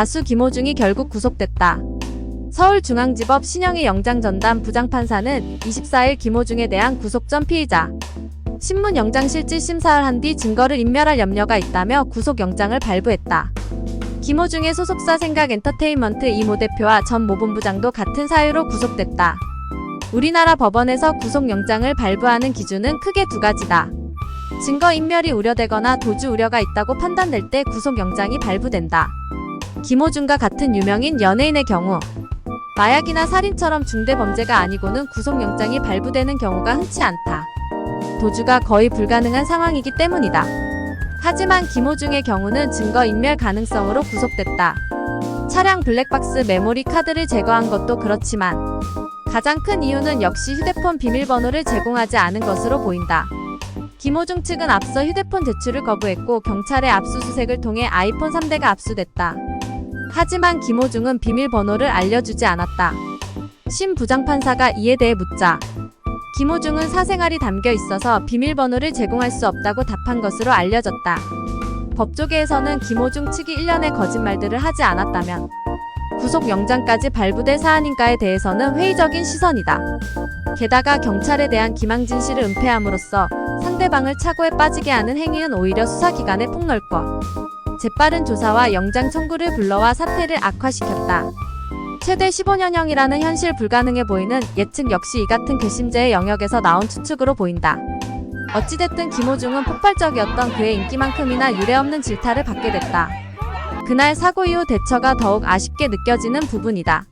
가수 김호중이 결국 구속됐다. 서울중앙지법 신영희 영장전담 부장판사는 24일 김호중에 대한 구속 전 피의자 신문 영장 실질 심사를 한 뒤 증거를 인멸할 염려가 있다며 구속 영장을 발부했다. 김호중의 소속사 생각 엔터테인먼트 이 모 대표와 전 모 본부장도 같은 사유로 구속됐다. 우리나라 법원에서 구속 영장을 발부하는 기준은 크게 두 가지다. 증거 인멸이 우려되거나 도주 우려가 있다고 판단될 때 구속 영장이 발부된다. 김호중과 같은 유명인 연예인의 경우 마약이나 살인처럼 중대 범죄가 아니고는 구속 영장이 발부되는 경우가 흔치 않다. 도주가 거의 불가능한 상황이기 때문이다. 하지만 김호중의 경우는 증거 인멸 가능성으로 구속됐다. 차량 블랙박스 메모리 카드를 제거한 것도 그렇지만 가장 큰 이유는 역시 휴대폰 비밀번호를 제공하지 않은 것으로 보인다. 김호중 측은 앞서 휴대폰 제출을 거부했고 경찰의 압수수색을 통해 아이폰 3대가 압수됐다. 하지만 김호중은 비밀번호를 알려주지 않았다. 신 부장판사가 이에 대해 묻자 김호중은 사생활이 담겨 있어서 비밀번호를 제공할 수 없다고 답한 것으로 알려졌다. 법조계에서는 김호중 측이 일련의 거짓말들을 하지 않았다면 구속 영장까지 발부될 사안인가에 대해서는 회의적인 시선이다. 게다가 경찰에 대한 김항진 씨를 은폐함으로써 상대방을 차고에 빠지게 하는 행위는 오히려 수사기관의 폭넓고 재빠른 조사와 영장 청구를 불러와 사태를 악화시켰다. 최대 15년형이라는 현실 불가능해 보이는 예측 역시 이 같은 괘씸죄의 영역에서 나온 추측으로 보인다. 어찌됐든 김호중은 폭발적이었던 그의 인기만큼이나 유례없는 질타를 받게 됐다. 그날 사고 이후 대처가 더욱 아쉽게 느껴지는 부분이다.